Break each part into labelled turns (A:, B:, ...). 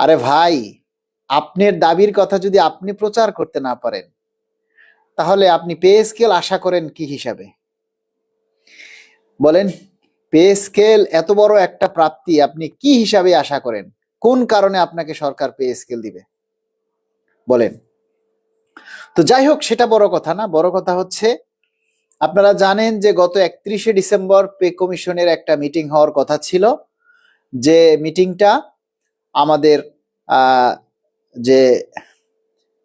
A: আরে ভাই, আপনার দাবির কথা যদি আপনি প্রচার করতে না পারেন, তাহলে আপনি পে স্কেল আশা করেন কি হিসাবে? বলেন, পে স্কেল এত বড় একটা প্রাপ্তি আপনি কি হিসাবে আশা করেন? কোন কারণে আপনাকে সরকার পে স্কেল দিবে? বলেন। তো যাই হোক, সেটা বড় কথা না। বড় কথা হচ্ছে, আপনারা জানেন যে গত একত্রিশে ডিসেম্বর পে কমিশনের একটা মিটিং হওয়ার কথা ছিল, যে মিটিংটা আমাদের যে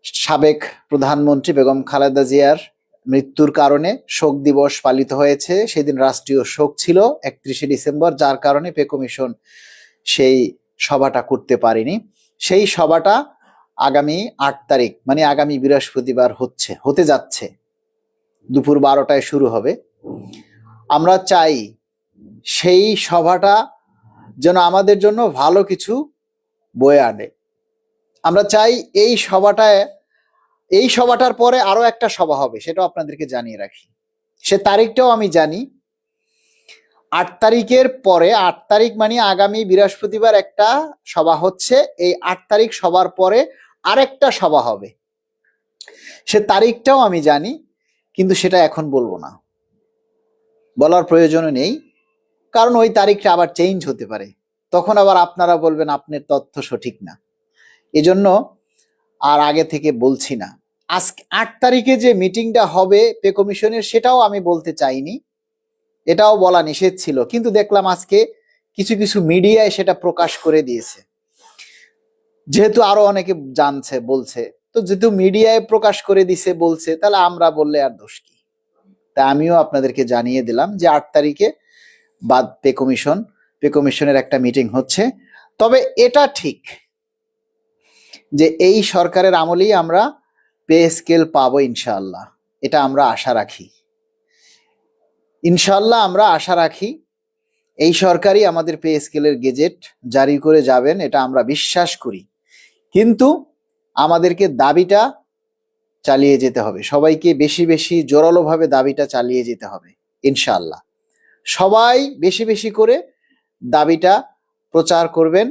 A: সাবেক প্রধানমন্ত্রী বেগম খালেদা জিয়ার মৃত্যুর কারণে শোক দিবস পালিত হয়েছে, সেদিন রাষ্ট্রীয় শোক ছিল একত্রিশে ডিসেম্বর, যার কারণে পে কমিশন সেই সভাটা করতে পারেনি। সেই সভাটা আগামী আট তারিখ মানে আগামী বৃহস্পতিবার হচ্ছে, হতে যাচ্ছে। দুপুর বারোটায় শুরু হবে। আমরা চাই সেই সভাটা যেন আমাদের জন্য ভালো কিছু বয়ে আনে। আমরা চাই এই সভাটায়, এই সভাটার পরে আরও একটা সভা হবে, সেটাও আপনাদেরকে জানিয়ে রাখি। সে তারিখটাও আমি জানি। আট তারিখের পরে, আট তারিখ মানে আগামী বৃহস্পতিবার একটা সভা হচ্ছে, এই আট তারিখ সবার পরে আরেকটা সভা হবে। সে তারিখটাও আমি জানি, কিন্তু সেটা এখন বলব না। বলার প্রয়োজনও নেই, কারণ ওই তারিখটা আবার চেঞ্জ হতে পারে। তখন আবার আপনারা বলবেন, আপনার তথ্য সঠিক না। এজন্য আর আগে থেকে বলছি না। আজকে আট তারিখে যে মিটিংটা হবে পে কমিশনের, সেটাও আমি বলতে চাইনি। এটাও বলা নিষেধ ছিল। কিন্তু দেখলাম আজকে কিছু কিছু মিডিয়ায় সেটা প্রকাশ করে দিয়েছে। যেহেতু আরও অনেকে জানছে, বলছে, তো যেহেতু মিডিয়ায় প্রকাশ করে দিছে, বলছে, তাহলে আমরা বললে আর দোষ কি? তা আমিও আপনাদেরকে জানিয়ে দিলাম যে আট তারিখে বাদ পে কমিশন কমিশনের একটা মিটিং হচ্ছে। তবে এটা ঠিক যে এই সরকারের আমলেই আমরা পে স্কেল পাবো ইনশাল্লাহ এটা আমরা আশা রাখি। ইনশাল্লাহ আমরা আশা রাখি এই সরকারই আমাদের পে স্কেলের গেজেট জারি করে যাবেন, এটা আমরা বিশ্বাস করি। কিন্তু আমাদেরকে দাবিটা চালিয়ে যেতে হবে। সবাইকে বেশি বেশি জোরালোভাবে দাবিটা চালিয়ে যেতে হবে ইনশাল্লাহ সবাই বেশি বেশি করে দাবিটা প্রচার করবেন।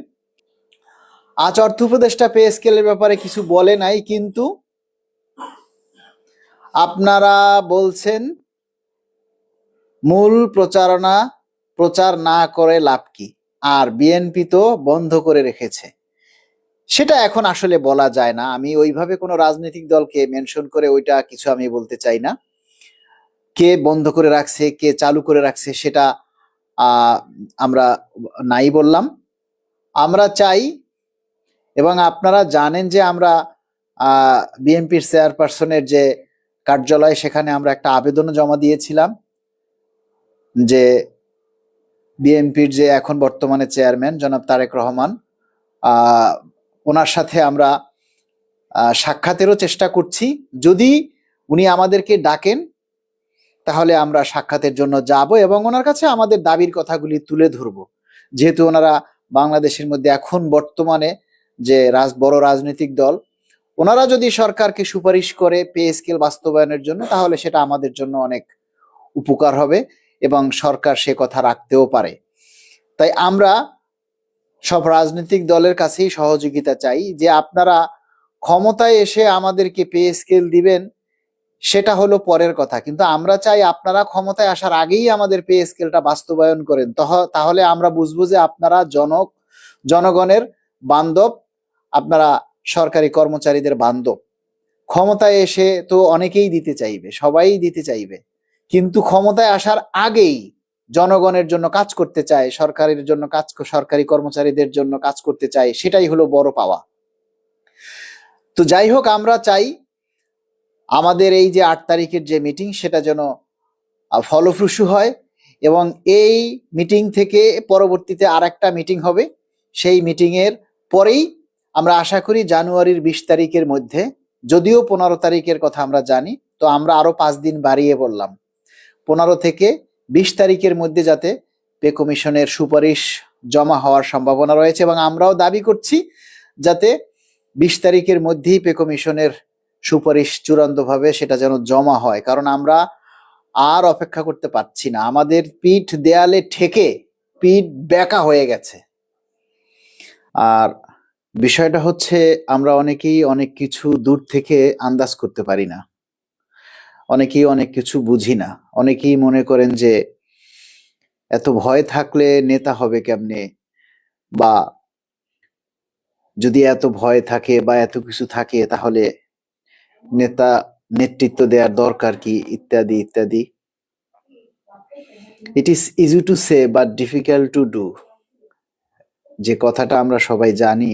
A: আজ অর্থ উপদেষ্টা পে স্কেলের ব্যাপারে কিছু বলে নাই, কিন্তু আপনারা বলছেন, মূল প্রচারণা, প্রচার না করে লাভ কি? আর বিএনপি তো বন্ধ করে রেখেছে। সেটা এখন আসলে বলা যায় না। আমি ওইভাবে কোনো রাজনৈতিক দলকে মেনশন করে ওইটা কিছু আমি বলতে চাই না। কে বন্ধ করে রাখছে, কে চালু করে রাখছে, সেটা আমরা নাই বললাম। আমরা চাই এবং আপনারা জানেন যে আমরা বিএনপির চেয়ারপারসনের যে কার্যালয়, সেখানে আমরা একটা আবেদনও জমা দিয়েছিলাম যে বিএনপির যে এখন বর্তমানে চেয়ারম্যান জনাব তারেক রহমান ওনার সাথে আমরা সাক্ষাতেরও চেষ্টা করছি। যদি উনি আমাদেরকে ডাকেন তাহলে আমরা সাক্ষাতের জন্য যাব এবং ওনার কাছে আমাদের দাবির কথাগুলি তুলে ধরব। যেহেতু ওনারা বাংলাদেশের মধ্যে এখন বর্তমানে যে রাজ, বড় রাজনৈতিক দল, ওনারা যদি সরকারকে সুপারিশ করে পে স্কেল বাস্তবায়নের জন্য, তাহলে সেটা আমাদের জন্য অনেক উপকার হবে এবং সরকার সে কথা রাখতেও পারে। তাই আমরা সব রাজনৈতিক দলের কাছেই সহযোগিতা চাই যে আপনারা ক্ষমতায় এসে আমাদেরকে পে স্কেল দিবেন সেটা হলো পরের কথা। কিন্তু আমরা চাই আপনারা ক্ষমতায় আসার আগেই আমাদের পে স্কেলটা বাস্তবায়ন করেন। তহ- তাহলে আমরা বুঝব যে আপনারা জনক, জনগণের বান্ধব, আপনারা সরকারি কর্মচারীদের বান্ধব। ক্ষমতায় এসে তো অনেকেই দিতে চাইবে সবাই দিতে চাইবে। কিন্তু ক্ষমতায় আসার আগেই জনগণের জন্য কাজ করতে চায়, সরকারের জন্য কাজ সরকারি কর্মচারীদের জন্য কাজ করতে চায়, সেটাই হলো বড় পাওয়া। তো যাই হোক, আমরা চাই আমাদের এই যে আট তারিখের যে মিটিং সেটা যেন ফলপ্রসূ হয় এবং এই মিটিং থেকে পরবর্তীতে আর একটা মিটিং হবে। সেই মিটিং এর পরেই আমরা আশা করি জানুয়ারির বিশ তারিখের মধ্যে, যদিও পনেরো তারিখের কথা আমরা জানি, তো আমরা আরও পাঁচ দিন বাড়িয়ে বললাম। পনেরো থেকে বিশ তারিখের মধ্যে যাতে পে কমিশনের সুপারিশ জমা হওয়ার সম্ভাবনা রয়েছে এবং আমরাও দাবি করছি যাতে বিশ তারিখের মধ্যেই পে কমিশনের সুপারিশ চূড়ান্তভাবে সেটা যেন জমা হয়। কারণ আমরা আর অপেক্ষা করতে পারছি না। আমাদের পিঠ দেয়ালে ঠেকে পিঠ বেঁকা হয়ে গেছে। আর বিষয়টা হচ্ছে আমরা অনেকেই অনেক কিছু দূর থেকে আন্দাজ করতে পারি না। অনেকেই অনেক কিছু বুঝি না। অনেকেই মনে করেন যে, এত ভয় থাকলে নেতা হবে কেমনে? বা, যদি এত ভয় থাকে বা এত কিছু থাকে তাহলে নেতা নেতৃত্ব দেওয়ার দরকার কি, ইত্যাদি ইত্যাদি। It is easy to say but difficult to do যে কথাটা আমরা সবাই জানি,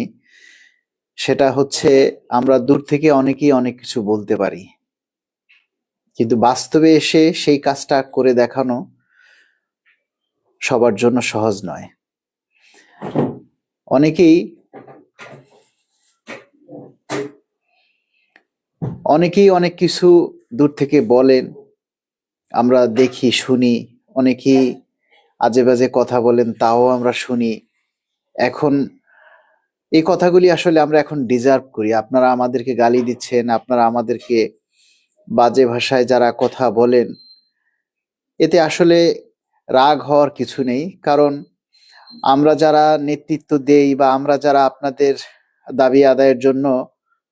A: সেটা হচ্ছে আমরা দূর থেকে অনেকেই অনেক কিছু বলতে পারি। কিন্তু বাস্তবে এসে সেই কাজটা করে দেখানো সবার জন্য সহজ নয়। অনেকেই অনেকেই অনেক কিছু দূর থেকে বলেন, আমরা দেখি, শুনি। অনেকেই আজে বাজে কথা বলেন, তাও আমরা শুনি। এখন এই কথাগুলি আসলে আমরা এখন ডিজার্ভ করি। আপনারা আমাদেরকে গালি দিচ্ছেন, আপনারা আমাদেরকে বাজে ভাষায় যারা কথা বলেন, এতে আসলে রাগ হওয়ার কিছু নেই। কারণ আমরা যারা নেতৃত্ব দেই বা আমরা যারা আপনাদের দাবি আদায়ের জন্য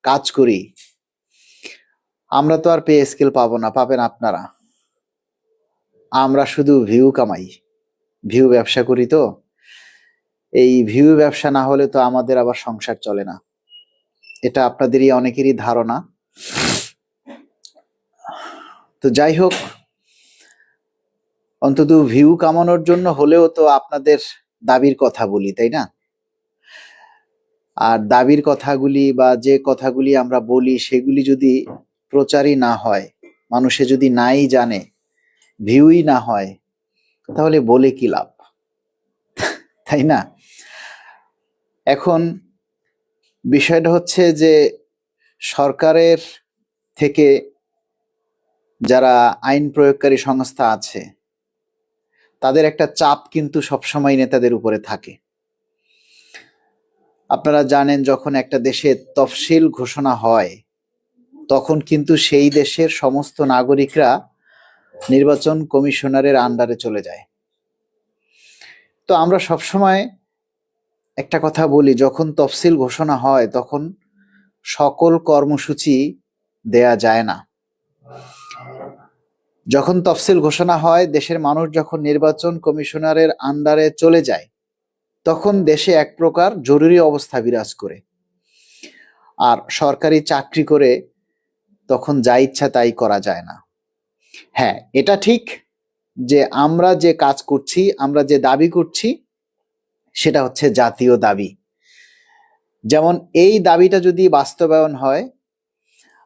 A: কাজ করি আমরা তো আর পে স্কেল পাবো না, পাবেন আপনারা। আমরা শুধু ভিউ কামাই। ভিউ ব্যবসা করি তো। এই ভিউ ব্যবসা না হলে তো আমাদের আবার সংসার চলে না। এটা আপনাদেরই, অনেকেরই ধারণা। তো যাই হোক, অন্তত ভিউ কামানোর জন্য হলেও তো আপনাদের দাবির কথা বলি, তাই না? আর দাবির কথাগুলি বা যে কথাগুলি আমরা বলি, সেগুলি যদি প্রচারই না হয়, মানুষে যদি নাই জানে ভিউই না হয়, তাহলে বলে কি লাভ? তাই না? এখন বিষয়টা হচ্ছে যে সরকারের থেকে যারা আইন প্রয়োগকারী সংস্থা আছে, তাদের একটা চাপ কিন্তু সবসময় নেতাদের উপরে থাকে। আপনারা জানেন যখন একটা দেশে তফসিল ঘোষণা হয় তখন কিন্তু সেই দেশের সমস্ত নাগরিকরা নির্বাচন কমিশনারের আন্ডারে চলে যায়। তো আমরা সবসময় একটা কথা বলি, যখন তফসিল ঘোষণা হয় তখন সকল কর্মসূচি দেয়া যায় না। যখন তফসিল ঘোষণা হয়, দেশের মানুষ যখন নির্বাচন কমিশনারের আন্ডারে চলে যায়, তখন দেশে এক প্রকার জরুরি অবস্থা বিরাজ করে। আর সরকারি চাকরি করে তখন যা ইচ্ছা তাই করা যায় না। হ্যাঁ এটা ঠিক যে আমরা যে কাজ করছি, আমরা যে দাবি করছি, সেটা হচ্ছে জাতীয় দাবি। যেমন এই দাবিটা যদি বাস্তবায়ন হয়,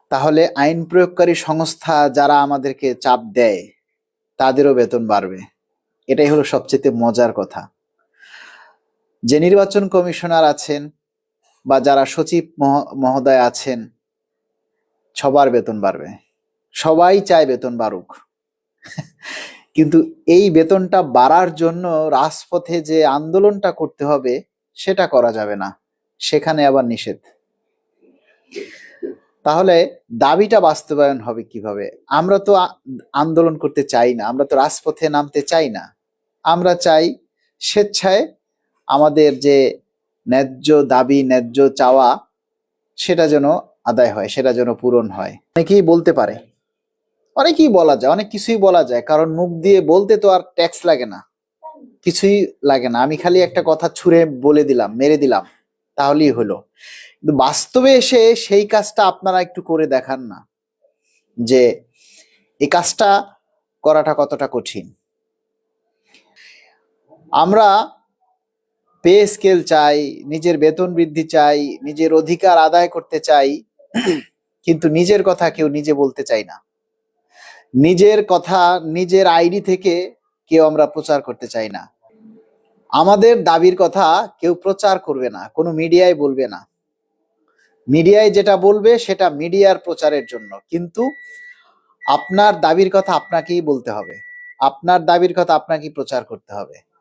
A: তাহলে আইন প্রয়োগকারী সংস্থা যারা আমাদেরকে চাপ দেয়, তাদেরও বেতন বাড়বে। এটাই হলো সবচেয়ে মজার কথা। যে নির্বাচন কমিশনার আছেন বা যারা সচিব মহ- মহোদয় আছেন সবার বেতন বাড়বে। সবাই চায় বেতন বাড়ুক। কিন্তু এই বেতনটা বাড়ার জন্য রাজপথে যে আন্দোলনটা করতে হবে, সেটা করা যাবে না। সেখানে আবার নিষেধ। তাহলে দাবিটা বাস্তবায়ন হবে কীভাবে? আমরা তো আন্দোলন করতে চাই না। আমরা তো রাজপথে নামতে চাই না। আমরা চাই স্বেচ্ছায় আমাদের যে ন্যায্য দাবি, ন্যায্য চাওয়া, সেটা যেন আদায় হয়, সেটা যেন পূরণ হয়। অনেকেই বলতে পারে। অনেকেই বলা যায়, অনেক কিছুই বলা যায়, কারণ মুখ দিয়ে বলতে তো আর ট্যাক্স লাগে না। কিছুই লাগে না। আমি খালি একটা কথা ছুঁড়ে বলে দিলাম, মেরে দিলাম, তাহলেই হলো। কিন্তু বাস্তবে এসে সেই কাজটা আপনারা একটু করে দেখান না, যে এই কাজটা করাটা কতটা কঠিন। আমরা পে স্কেল চাই, নিজের বেতন বৃদ্ধি চাই, নিজের অধিকার আদায় করতে চাই কিন্তু নিজের কথা কেউ নিজে বলতে চাই না। নিজের কথা, নিজের আইডি থেকে কেউ আমরা প্রচার করতে চাই না। আমাদের দাবির কথা কেউ প্রচার করবে না, কোনো মিডিয়ায় বলবে না। মিডিয়ায় যেটা বলবে সেটা মিডিয়ার প্রচারের জন্য। কিন্তু আপনার দাবির কথা আপনাকেই বলতে হবে। আপনার দাবির কথা আপনাকেই প্রচার করতে হবে।